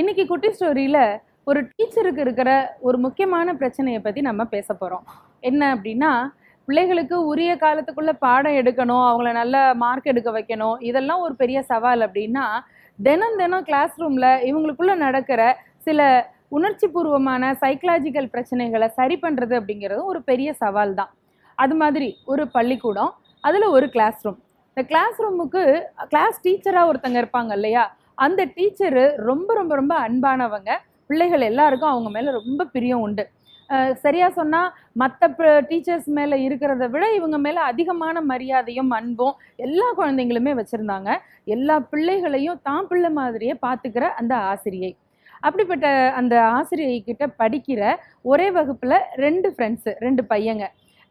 இன்னைக்கு குட்டி ஸ்டோரியில ஒரு டீச்சருக்கு இருக்கிற ஒரு முக்கியமான பிரச்சனையை பத்தி நம்ம பேச போறோம். என்ன அப்படின்னா பிள்ளைகளுக்கு உரிய காலத்துக்குள்ள பாடம் எடுக்கணும் அவங்கள நல்ல மார்க் எடுக்க வைக்கணும் இதெல்லாம் ஒரு பெரிய சவால் அப்படின்னா தினம் தினம் கிளாஸ் ரூம்ல இவங்களுக்குள்ள நடக்கிற சில உணர்ச்சி பூர்வமான சைக்கலாஜிக்கல் பிரச்சனைகளை சரி பண்ணுறது அப்படிங்கிறதும் ஒரு பெரிய சவால் தான். அது மாதிரி ஒரு பள்ளிக்கூடம் அதில் ஒரு கிளாஸ் ரூம் இந்த கிளாஸ் ரூமுக்கு கிளாஸ் டீச்சராக ஒருத்தங்க இருப்பாங்க இல்லையா? அந்த டீச்சரு ரொம்ப ரொம்ப ரொம்ப அன்பானவங்க. பிள்ளைகள் எல்லாருக்கும் அவங்க மேலே ரொம்ப பிரியம் உண்டு. சரியாக சொன்னால் மற்ற டீச்சர்ஸ் மேலே இருக்கிறத விட இவங்க மேலே அதிகமான மரியாதையும் அன்பும் எல்லா குழந்தைங்களுமே வச்சுருந்தாங்க. எல்லா பிள்ளைகளையும் தான் பிள்ளை மாதிரியே பார்த்துக்கிற அந்த ஆசிரியை. அப்படிப்பட்ட அந்த ஆசிரியைக்கிட்ட படிக்கிற ஒரே வகுப்பில் ரெண்டு ஃப்ரெண்ட்ஸு ரெண்டு பையங்க.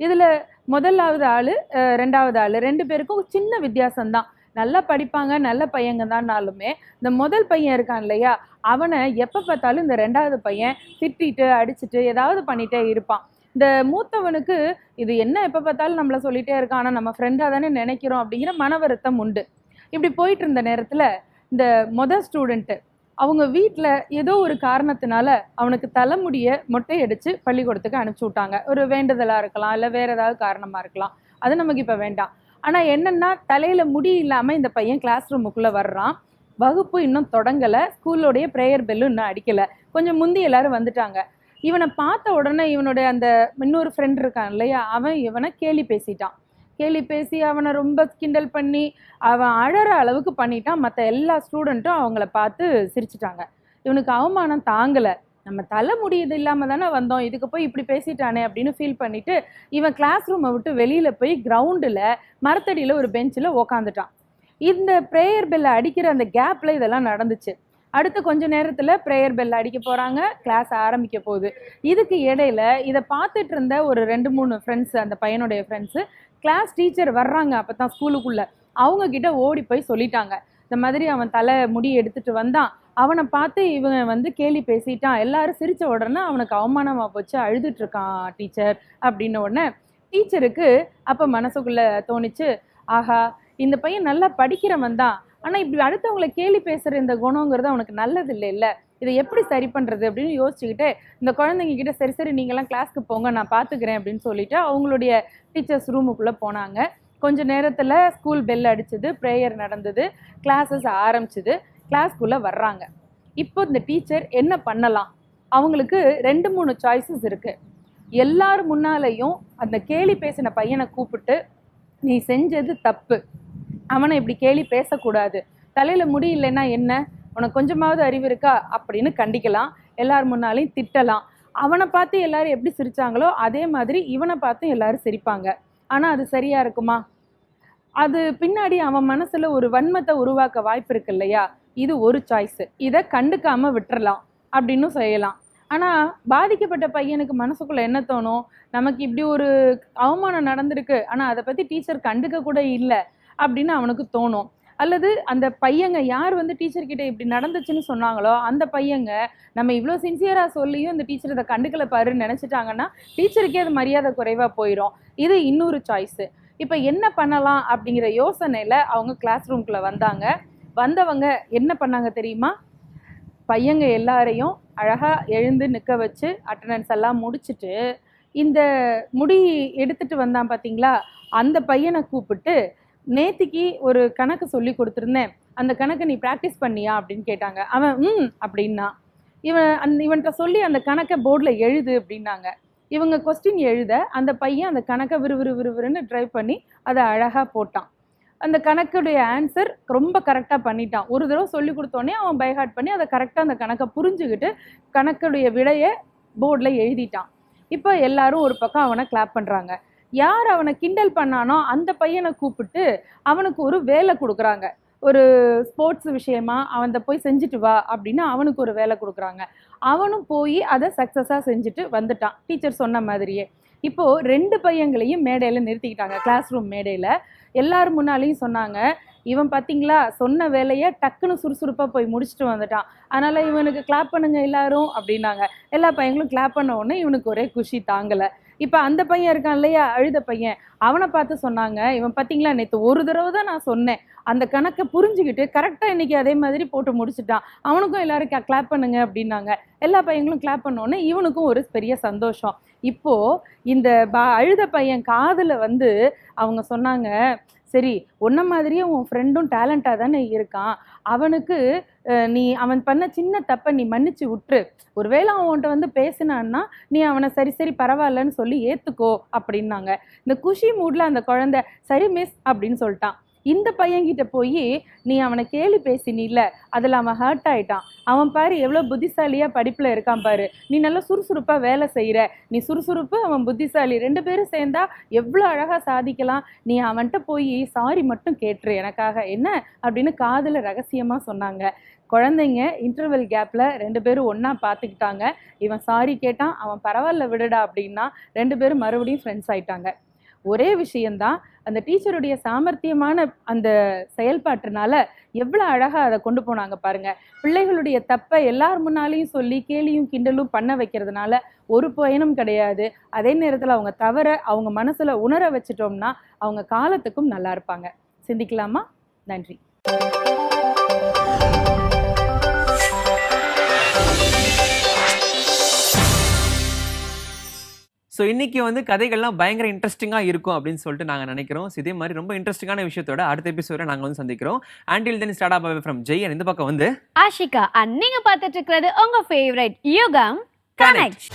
இதில் முதலாவது ஆள் ரெண்டாவது ஆள். ரெண்டு பேருக்கும் சின்ன வித்தியாசம்தான். நல்லா படிப்பாங்க நல்ல பையங்க தான்னாலுமே இந்த முதல் பையன் இருக்கான் இல்லையா அவனை எப்போ பார்த்தாலும் இந்த ரெண்டாவது பையன் திட்டிட்டு அடிச்சிட்டு ஏதாவது பண்ணிகிட்டே இருப்பான். இந்த மூத்தவனுக்கு இது என்ன எப்போ பார்த்தாலும் நம்மளை சொல்லிகிட்டே இருக்கான் ஆனால் நம்ம ஃப்ரெண்டாக தானே நினைக்கிறோம் அப்படிங்கிற மன வருத்தம் உண்டு. இப்படி போயிட்டு இருந்த நேரத்தில் இந்த மொதல் ஸ்டூடெண்ட்டு அவங்க வீட்டில் ஏதோ ஒரு காரணத்தினால அவனுக்கு தலைமுடியை மொட்டை அடித்து பள்ளிக்கூடத்துக்கு அனுப்பிச்சி விட்டாங்க. ஒரு வேண்டுதலாக இருக்கலாம் இல்லை வேறு ஏதாவது காரணமாக இருக்கலாம். அது நமக்கு இப்போ வேண்டாம். ஆனால் என்னென்னா தலையில் முடி இல்லாமல் இந்த பையன் கிளாஸ் ரூமுக்குள்ளே வர்றான். வகுப்பு இன்னும் தொடங்கலை. ஸ்கூலோடைய ப்ரேயர் பெல்லும் இன்னும் அடிக்கலை. கொஞ்சம் முந்தி எல்லாரும் வந்துட்டாங்க. இவனை பார்த்த உடனே இவனுடைய அந்த இன்னொரு ஃப்ரெண்ட் இருக்கான் இல்லையா? அவன் இவனை கேலி பேசிட்டான். கேலி பேசி அவனை ரொம்ப கிண்டல் பண்ணி அவன் அழற அளவுக்கு பண்ணிட்டான். மற்ற எல்லா ஸ்டூடெண்ட்டும் அவங்கள பார்த்து சிரிச்சிட்டாங்க. இவனுக்கு அவமானம் தாங்கலை. நம்ம தலை முடியுது இல்லாமல் தானே வந்தோம். இதுக்கு போய் இப்படி பேசிட்டானே அப்படின்னு ஃபீல் பண்ணிட்டு இவன் கிளாஸ் ரூமை விட்டு வெளியில் போய் கிரவுண்டில் மரத்தடியில் ஒரு பெஞ்சில் உக்காந்துட்டான். இந்த ப்ரேயர் பெல்லை அடிக்கிற அந்த கேப்பில் இதெல்லாம் நடந்துச்சு. அடுத்து கொஞ்ச நேரத்தில் ப்ரேயர் பெல் அடிக்க போகிறாங்க கிளாஸ் ஆரம்பிக்க போகுது. இதுக்கு இடையில இதை பார்த்துட்டு இருந்த ஒரு ரெண்டு மூணு ஃப்ரெண்ட்ஸ் அந்த பையனுடைய ஃப்ரெண்ட்ஸு கிளாஸ் டீச்சர் வர்றாங்க அப்போ தான் ஸ்கூலுக்குள்ளே அவங்கக்கிட்ட ஓடி போய் சொல்லிட்டாங்க. இந்த மாதிரி அவன் தலை முடி எடுத்துகிட்டு வந்தான். அவனை பார்த்து இவன் வந்து கேலி பேசிட்டான். எல்லாரும் சிரித்த உடனே அவனுக்கு அவமானமாக போச்சு. அழுதுட்டு இருக்கான் டீச்சர் அப்படின்ன உடனே டீச்சருக்கு அப்போ மனசுக்குள்ளே தோணுச்சு ஆஹா இந்த பையன் நல்லா படிக்கிறவன் தான். ஆனால் இப்படி அடுத்தவங்களை கேலி பேசுகிற இந்த குணங்கிறது அவனுக்கு நல்லது இல்லை இல்லை இதை எப்படி சரி பண்ணுறது அப்படின்னு யோசிச்சுக்கிட்டு இந்த குழந்தைங்க கிட்ட சரி சரி நீங்களாம் கிளாஸ்க்கு போங்க நான் பார்த்துக்கிறேன் அப்படின்னு சொல்லிட்டு அவங்களுடைய டீச்சர்ஸ் ரூமுக்குள்ளே போனாங்க. கொஞ்சம் நேரத்தில் ஸ்கூல் பெல் அடிச்சது ப்ரேயர் நடந்தது கிளாஸஸ் ஆரம்பிச்சது. கிளாஸ்க்குள்ளே வர்றாங்க. இப்போ இந்த டீச்சர் என்ன பண்ணலாம்? அவங்களுக்கு ரெண்டு மூணு சாய்ஸஸ் இருக்குது எல்லார் முன்னாலையும் அந்த கேலி பேசின பையனை கூப்பிட்டு நீ செஞ்சது தப்பு. அவனை இப்படி கேலி பேசக்கூடாது. தலையில் முடி இல்லைன்னா என்ன? உனக்கு கொஞ்சமாவது அறிவு இருக்கா? அப்படின்னு கண்டிக்கலாம். எல்லார் முன்னாலையும் திட்டலாம். அவனை பார்த்து எல்லாரும் எப்படி சிரிச்சாங்களோ அதே மாதிரி இவனை பார்த்து எல்லாரும் சிரிப்பாங்க. ஆனால் அது சரியாக இருக்குமா? அது பின்னாடி அவன் மனசில் ஒரு வன்மத்தை உருவாக்க வாய்ப்பு இருக்கு இல்லையா? இது ஒரு சாய்ஸு இதை கண்டுக்காமல் விட்டுறலாம் அப்படின்னு செய்யலாம். ஆனால் பாதிக்கப்பட்ட பையனுக்கு மனசுக்குள்ளே என்ன தோணும்? நமக்கு இப்படி ஒரு அவமானம் நடந்திருக்கு. ஆனால் அதை பற்றி டீச்சர் கண்டுக்க கூட இல்லை அப்படின்னு அவனுக்கு தோணும். அல்லது அந்த பையங்க யார் வந்து டீச்சர் கிட்ட இப்படி நடந்துச்சுன்னு சொன்னாங்களோ அந்த பையங்க நம்ம இவ்வளோ சின்சியராக சொல்லியும் இந்த டீச்சர் இதை கண்டுக்கல பாருன்னு நினச்சிட்டாங்கன்னா டீச்சருக்கே அது மரியாதை குறைவாக போயிடும் இது இன்னொரு சாய்ஸு இப்போ என்ன பண்ணலாம் அப்படிங்கிற யோசனையில் அவங்க கிளாஸ் ரூம்குள்ளே வந்தாங்க. வந்தவங்க என்ன பண்ணாங்க தெரியுமா? பையங்க எல்லாரையும் அழகாக எழுந்து நிற்க வச்சு அட்டண்டன்ஸ் எல்லாம் முடிச்சுட்டு இந்த முடி எடுத்துட்டு வந்தான் பார்த்தீங்களா அந்த பையனை கூப்பிட்டு நேத்திக்கு ஒரு கணக்கு சொல்லி கொடுத்துருந்தேன். அந்த கணக்கை நீ ப்ராக்டிஸ் பண்ணியா? அப்படின்னு கேட்டாங்க. அவன் ம் அப்படின்னா இவன் அந்த இவன்கிட்ட சொல்லி அந்த கணக்கை போர்டில் எழுது அப்படின்னாங்க. இவங்க கொஸ்டின் எழுத அந்த பையன் அந்த கணக்கை விறுவிறு விறுவிறுன்னு ட்ரைவ் பண்ணி அதை அழகாக போட்டான். அந்த கணக்குடைய ஆன்சர் ரொம்ப கரெக்டாக பண்ணிட்டான். ஒரு தடவை சொல்லி கொடுத்தோன்னே அவன் பைஹார்ட் பண்ணி அதை கரெக்டாக அந்த கணக்கை புரிஞ்சுக்கிட்டு கணக்குடைய விடையை போர்டில் எழுதிட்டான். இப்போ எல்லாரும் ஒரு பக்கம் அவனை கிளாப் பண்ணுறாங்க யார் அவனை கிண்டல் பண்ணானோ அந்த பையனை கூப்பிட்டு அவனுக்கு ஒரு வேலை கொடுக்குறாங்க. ஒரு ஸ்போர்ட்ஸ் விஷயமா அவன் போய் செஞ்சுட்டு வா அப்படின்னு அவனுக்கு ஒரு வேலை கொடுக்குறாங்க. அவனும் போய் அதை சக்ஸஸாக செஞ்சுட்டு வந்துட்டான். டீச்சர் சொன்ன மாதிரியே. இப்போ ரெண்டு பையங்களையும் மேடையில் நிறுத்திக்கிட்டாங்க கிளாஸ் ரூம் மேடையில். எல்லார் முன்னாலையும் சொன்னாங்க இவன் பார்த்தீங்களா சொன்ன வேலையை டக்குன்னு சுறுசுறுப்பாக போய் முடிச்சுட்டு வந்துட்டான். அதனால் இவனுக்கு கிளாப் பண்ணுங்க எல்லாரும் அப்படின்னாங்க. எல்லா பையங்களும் கிளாப் பண்ண உடனே இவனுக்கு ஒரே குஷி தாங்கலை. இப்போ அந்த பையன் இருக்கான் இல்லையா அழுத பையன்? அவனை பார்த்து சொன்னாங்க இவன் பார்த்தீங்களா நேற்று ஒரு தடவை தான் நான் சொன்னேன். அந்த கணக்கை புரிஞ்சுக்கிட்டு கரெக்டாக இன்னைக்கு அதே மாதிரி போட்டு முடிச்சுட்டான். அவனுக்கும் எல்லாரும் கிளாப் பண்ணுங்க அப்படின்னாங்க. எல்லா பையங்களும் கிளாப் பண்ணோன்னே இவனுக்கும் ஒரு பெரிய சந்தோஷம். இப்போது இந்த ப- அழுத பையன் காதில் வந்து அவங்க சொன்னாங்க சரி உன்ன மாதிரியே உன் ஃப்ரெண்டும் டேலண்டாக தானே இருக்கான். அவனுக்கு நீ அவன் பண்ண சின்ன தப்பை நீ மன்னிச்சு விட்டுரு. ஒருவேளை அவன்கிட்ட வந்து பேசினான்னா நீ அவனை சரி சரி பரவாயில்லன்னு சொல்லி ஏற்றுக்கோ அப்படின்னாங்க. இந்த குஷி மூடில் அந்த குழந்தை சரி மிஸ் அப்படின்னு சொல்லிட்டான். இந்த பையன்கிட்ட போய் நீ அவனை கேலி பேசினில்ல அதில் அவன் ஹர்ட் ஆயிட்டான். அவன் பாரு எவ்வளோ புத்திசாலியாக படிப்பில் இருக்கான் பாரு. நீ நல்லா சுறுசுறுப்பாக வேலை செய்கிற நீ சுறுசுறுப்பு அவன் புத்திசாலி. ரெண்டு பேரும் சேர்ந்தா எவ்வளோ அழகாக சாதிக்கலாம். நீ அவன்கிட்ட போய் சாரி மட்டும் கேட்டுரு எனக்காக. என்ன? அப்படின்னு காதில் ரகசியமாக சொன்னாங்க. குழந்தைங்க இன்டர்வெல் கேப்பில் ரெண்டு பேரும் ஒன்றா பார்த்துக்கிட்டாங்க இவன் சாரி கேட்டான். அவன் பரவாயில்ல விடுடா அப்படின்னா ரெண்டு பேரும் மறுபடியும் ஃப்ரெண்ட்ஸ் ஆயிட்டாங்க. ஒரே விஷயம்தான். அந்த டீச்சருடைய சாமர்த்தியமான அந்த செயல்பாட்டினால எவ்வளோ அழகாக அதை கொண்டு போனாங்க பாருங்க. பிள்ளைகளுடைய தப்பை எல்லார் முன்னாலையும் சொல்லி கேலியும் கிண்டலும் பண்ண வைக்கிறதுனால ஒரு பயனும் கிடையாது. அதே நேரத்தில் அவங்க தவற அவங்க மனசில் உணர வச்சிட்டோம்னா அவங்க காலத்துக்கும் நல்லா இருப்பாங்க. சிந்திக்கலாமா? நன்றி. ஸோ இன்னைக்கு வந்து கதைகள்லாம் பயங்கர இன்ட்ரெஸ்டிங்காக இருக்கும் அப்படின்னு சொல்லிட்டு நாங்கள் நினைக்கிறோம். இதே மாதிரி ரொம்ப இன்ட்ரெஸ்டிங்கான விஷயத்தோட அடுத்த எபிசோட நாங்கள் வந்து சந்திக்கிறோம். ஆண்டில் தென் ஸ்டார்ட் அப் ஃப்ரம் ஜெயன் இந்த பக்கம் வந்து ஆஷிகா அண்ட் நீங்க பார்த்துட்டு இருக்கிறது உங்க ஃபேவரட் யுகம் கனெக்ட்